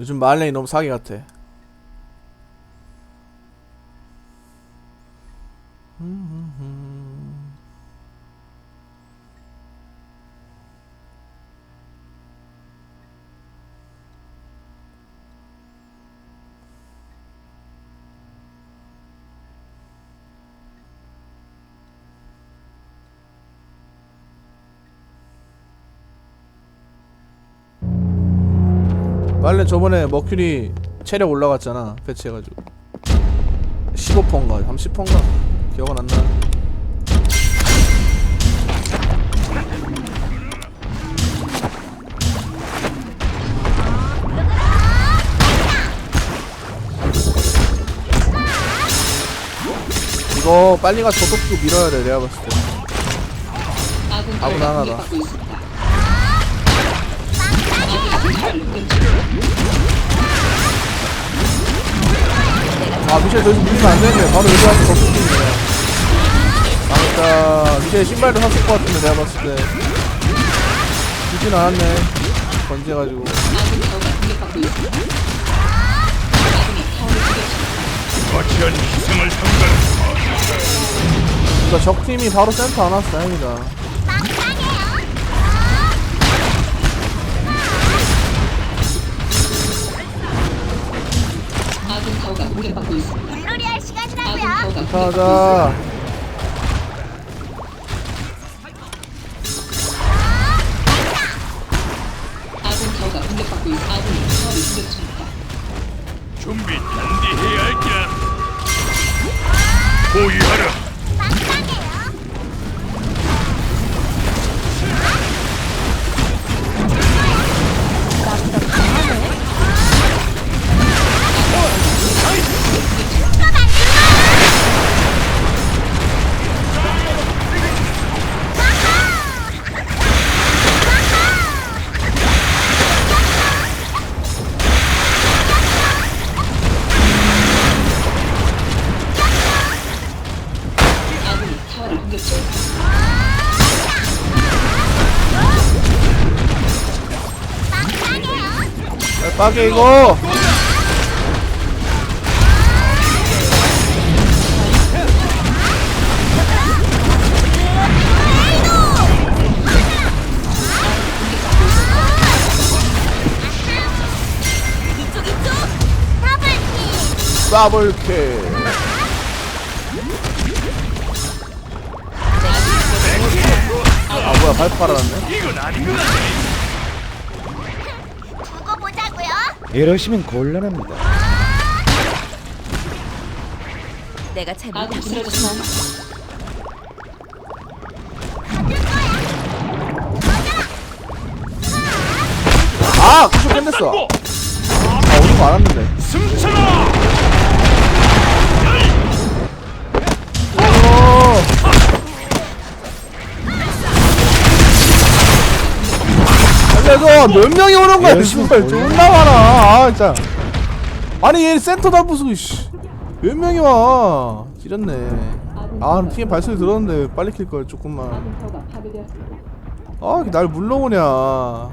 요즘 말레이 너무 사기 같아. 저번에 머큐리 체력 올라갔잖아. 배치해가지고. 15%인가 30%인가 기억은 안 나. 이거 빨리 가서 저속도 밀어야 돼 내가 봤을 때 아군 하나다. 아 미셸 더 이상 밀리면 안 되는데 바로 여기 와서 저속도 밀네. 아 진짜 미셸 신발도 샀을 것 같은데 내가 봤을 때. 주진 않았네. 거치한 희생을 삼가는 그러니까 적 팀이 바로 센터 안 왔어 다행이다 아군 타워가 공격받고 있습니다. 물놀이 할 시간이라고요. 타워가 공격받고 가자 아군 타워가 공격받고 있 아군이 타워를 공격 중입니다. 준비 단디 해야 할게 보유 빠게 이거. 더블킬 아 뭐야 발팔알았네 이러시면 곤란합니다. 내가 아군 잘못했어. 쓰러졌습니다. 아! 구속 끝냈어 아 오는 거 알았는데 승천아 살려줘 몇 명이 오는 거야 예, 씨발. 뭐, 존나 많아. 아 진짜. 아니 얘 센터 다 부수고 씨몇 명이 와? 지렸네. 아팀 발소리 들었는데 빨리 킬걸 조금만. 아날 물러오냐.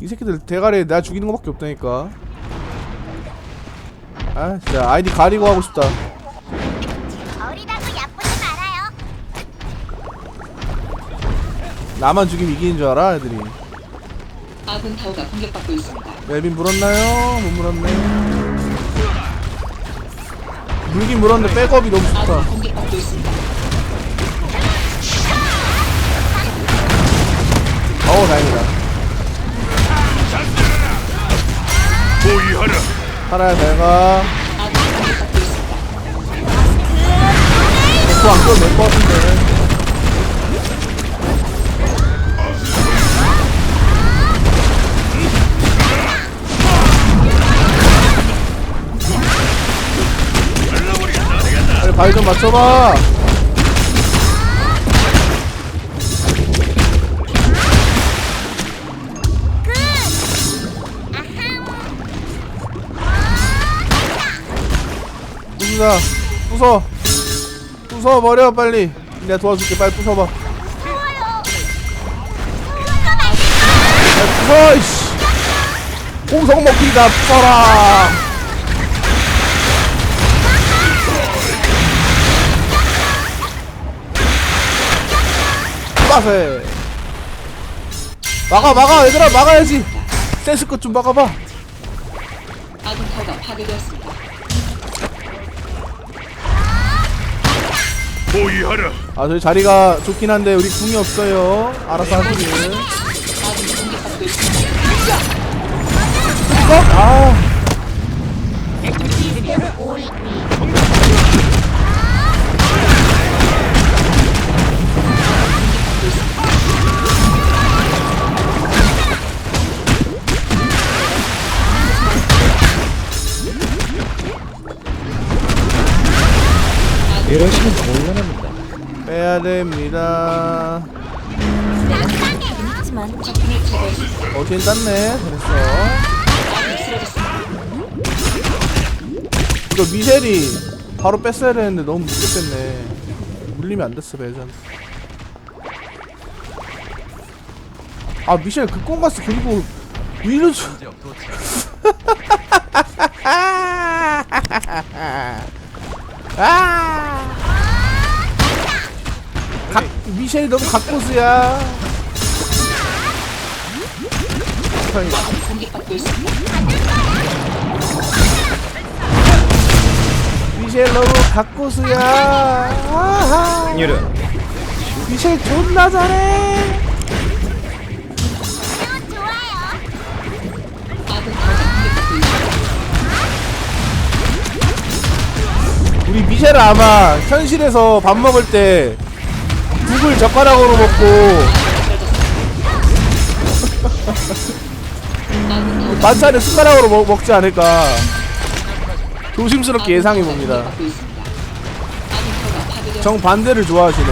이 새끼들 대가리에 내가 죽이는 거밖에 없다니까. 아 진짜 아이디 가리고 하고 싶다. 나만 죽이면 이기는 줄 알아 애들이 아군 타워가 공격받고 있습니다. 멜빈 물었나요? 못 물었네 물긴 물었는데 백업이 너무 좋다 아군이 공격받고 있습니다. 어우 다행이다 보유하라 살아야 잘가 아군이 공격받고 있습니다. 저안 껴도 될것 같은데 발좀 맞춰봐. 부수자 부숴 부숴버려 빨리. 내가 도와줄게. 빨리 부숴봐. 부숴 이씨. 공성 먹기다. 써라 빠세 막아 막아 얘들아 막아야지 센스 것좀 막아봐 아군 타워가 파괴되었습니다. 포위하라. 아 저희 자리가 좋긴 한데 우리 궁이 없어요 알아서 하시길 아군이 공격받고 있습니다. 어? 아 됩니다. 하지만 적군을 제거했습니다. 어진 땄네? 잘했어. 쓰러졌습니다. 이거 미셸이 바로 뺐어야 되는데 너무 늦게 뺐네. 물리면 안 됐어 배전 아 미셸 극공 갔어. 그리고 위르주 아 각, 미셸이 너무 각고수야. 미셸 너무 각고수야 아하. 이런 미셸 존나 잘해. 우리 미셸은 아마 현실에서 밥 먹을 때 국을 젓가락으로 먹고. 반찬을 숟가락으로 먹, 먹지 않을까. 조심스럽게 예상해 봅니다. 정 반대를 좋아하시네.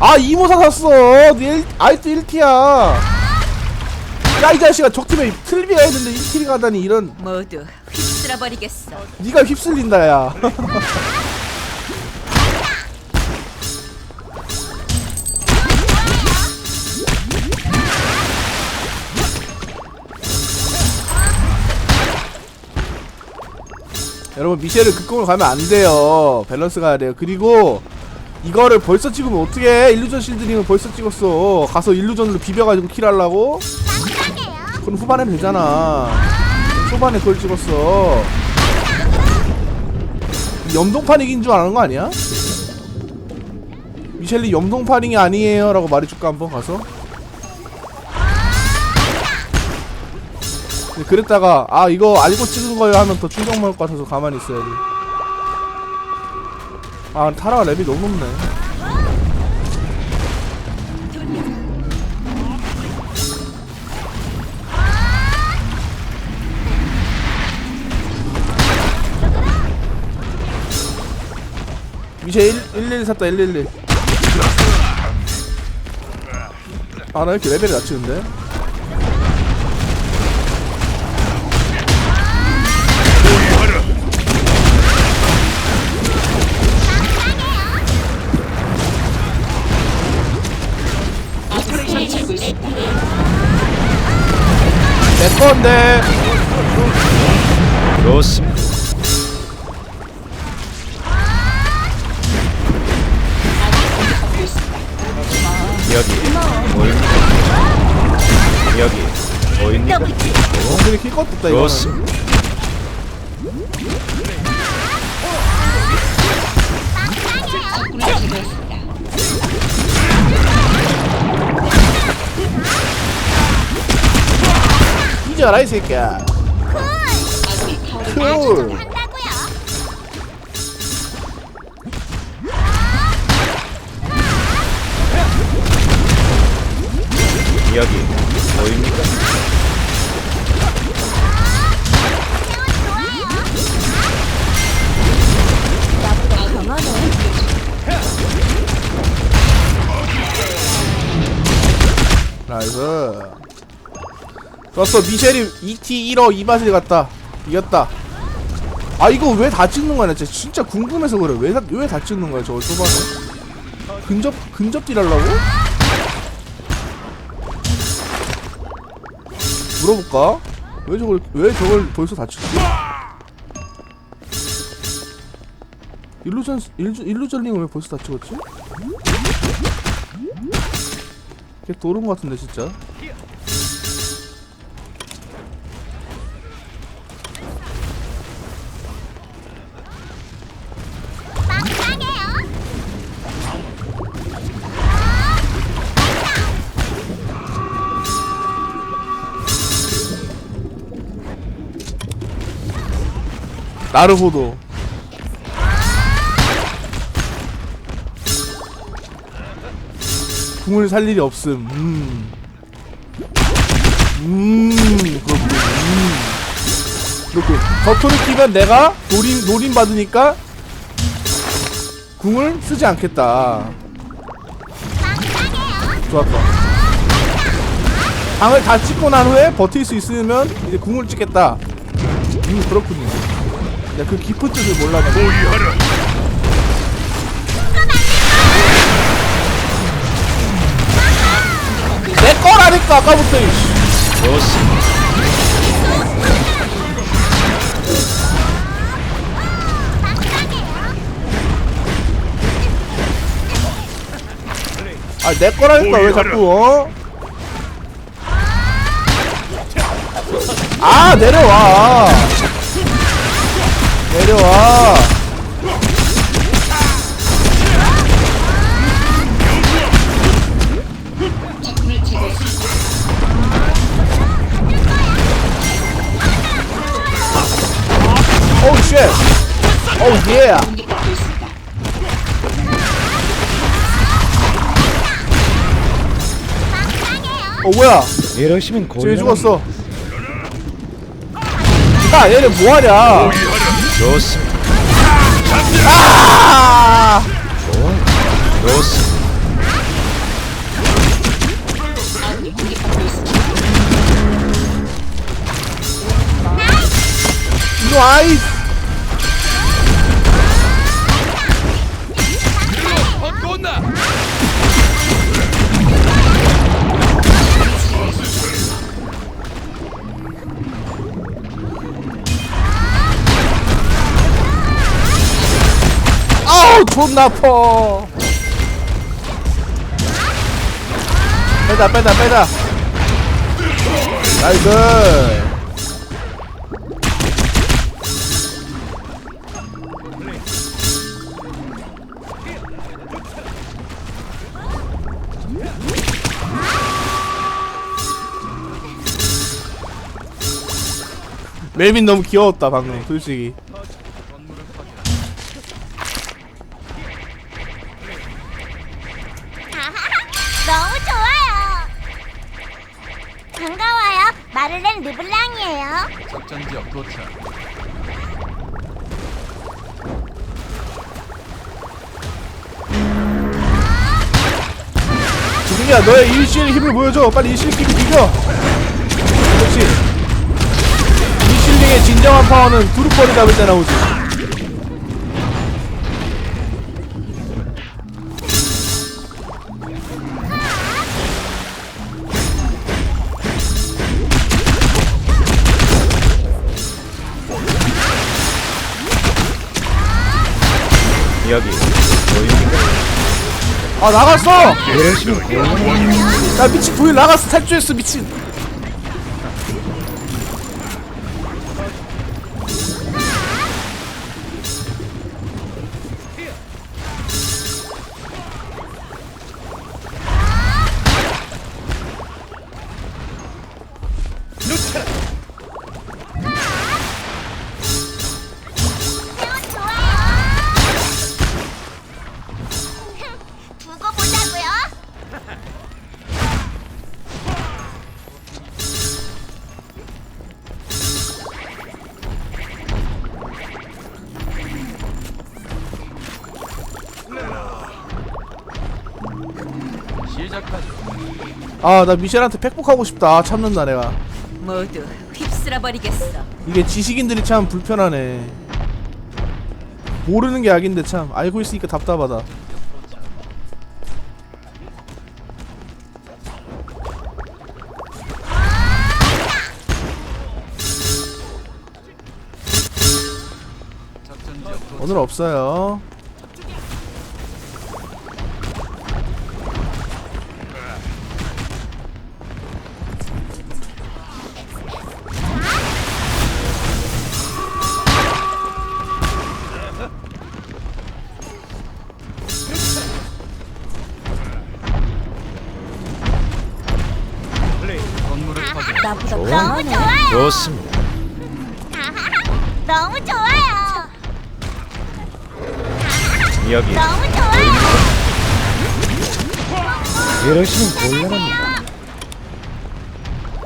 아 이모사 샀어. 네 아이트 1티야 야이 자식아 적팀에 틀비가 했는데 1킬이 가다니 이런. 모두 휩쓸어 버리겠어. 네가 휩쓸린다 야. 여러분 미셸을 극공을 가면 안 돼요. 밸런스 가야 돼요. 그리고 이거를 벌써 찍으면 어떻게 일루전 실드링을 벌써 찍었어. 가서 일루전으로 비벼가지고 킬하려고 그럼 후반에 되잖아. 초반에 그걸 찍었어. 염동판 이긴 줄 아는 거 아니야? 미셸리 염동판이 아니에요 라고 말해줄까 한번 가서? 그랬다가 아 이거 알고 찍은 거예요 하면 더 충격 먹을 것 같아서 가만히 있어야지. 아 타라가 랩이 너무 높네 미셸 111 샀다 111 아 나 이렇게 레벨이 낮추는데. 내 건데 그렇습니다. 보입니까? 엉덩이 킬것. 적군을 제거했습니다. 이겨라 이 새끼야 쿨. 여기 보입니까? 나이스. 좋았어. 미셸이 2T 1어 2맛을 갔다. 이겼다. 아 이거 왜 다 찍는 거야 나 진짜, 진짜 궁금해서 그래. 왜다왜다 찍는 거야 저걸 초반에? 근접 근접 딜하려고? 물어볼까? 왜 저걸 왜 저걸 벌써 다 찍지? 일루전 일루, 일루전링을 왜 벌써 다 찍었지 걔 도른 거 같은데 진짜? 나르호도 궁을 살 일이 없음. 음, 음 음. 그렇군 겉토를 끼면 내가 노린, 노린 받으니까 궁을 쓰지 않겠다. 좋았다. 방을 다 찍고 난 후에 버틸 수 있으면 이제 궁을 찍겠다. 음 그렇군요. 내가 그 깊은 뜻을 몰라가지고 내 거라니까 아까부터 이씨. 좋습니다. 아, 내 거라니까 왜 자꾸 어? 아, 내려와. 내려와. 오우 예. 어 뭐야? 이러시면 쟤 곤란합니다. 죽었어. 야, 얘네 뭐 하냐? 좋습니다. 아! 좋습니다. 공 존나 아파 빼다 빼다 빼다 나이스. 멜빈 너무 귀여웠다 방금 솔직히 너의 일시의 힘을 보여줘. 빨리 일시의 힘을 비겨. 그렇지 일실링의 진정한 파워는 두루퍼리 잡을 때 나오지 아 나갔어 곤란합니다. 야 미친 도일 나갔어 탈주했어 미친 아 나 미셸한테 팩복하고 싶다. 아, 참는다 내가 모두 휩쓸어 버리겠어. 이게 지식인들이 참 불편하네. 모르는 게 약인데 참. 알고 있으니까 답답하다. 오늘 없어요 나보다 좋아. 너무 좋아요. 좋습니다. 너무 좋아요. 여기 너무 좋아요. 이러시면 곤란합니다.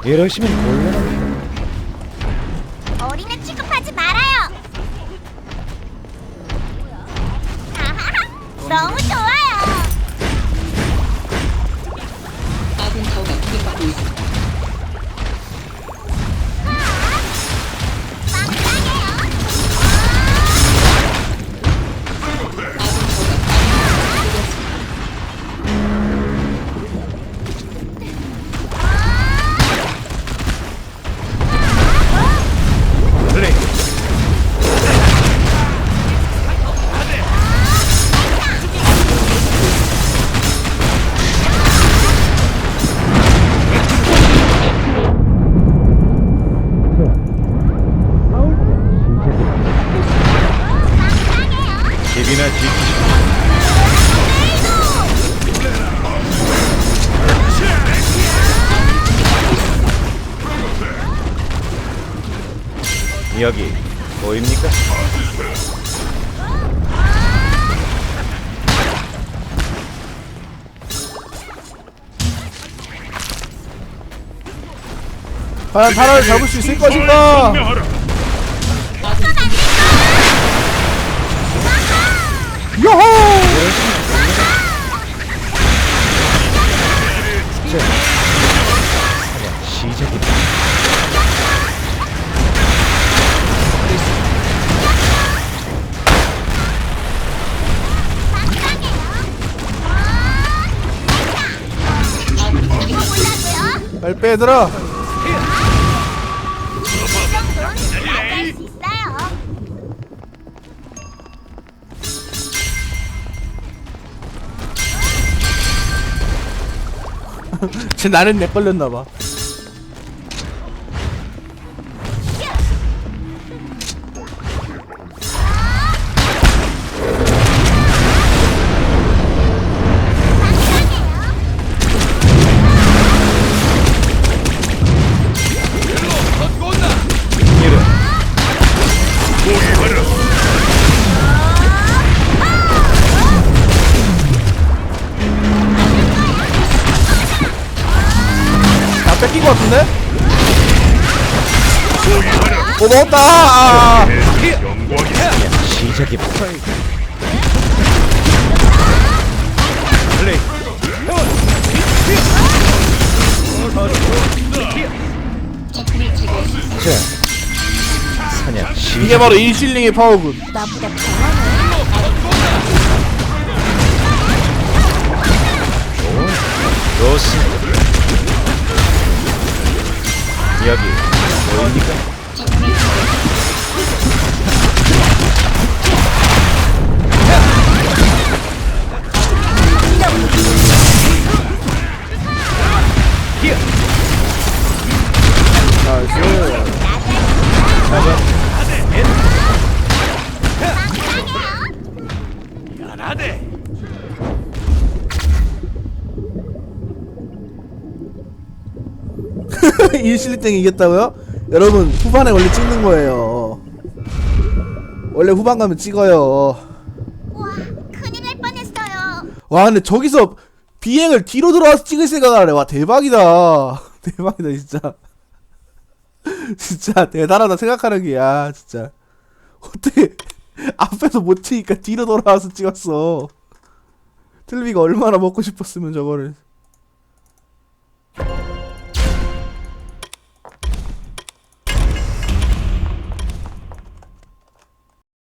이러시면 곤란합니다. 여기 보입니까? 과연 타라를 잡을 수 있을 것인가. 요호 빨리 빼들어 나갈 수 있어요. 쟤 나는 내 걸렸나봐 플레이. 적군을 제거했습니다. 자, 사냥 시작. 이게 바로 일실링의 파워군. 좋습니다. 여기 보입니까? 적군을 제거했습니다. 나이스 미안하대. 일실링 이겼다고요? 여러분 후반에 원래 찍는 거예요. 원래 후반 가면 찍어요. 와, 큰일 날 뻔했어요. 와 근데 저기서 비행을 뒤로 들어와서 찍을 생각을 하네. 와 대박이다. 대박이다 진짜. 진짜 대단하다 생각하는 게 야 진짜. 어떻게 앞에서 못 찍으니까 뒤로 돌아와서 찍었어. 틀비가 얼마나 먹고 싶었으면 저거를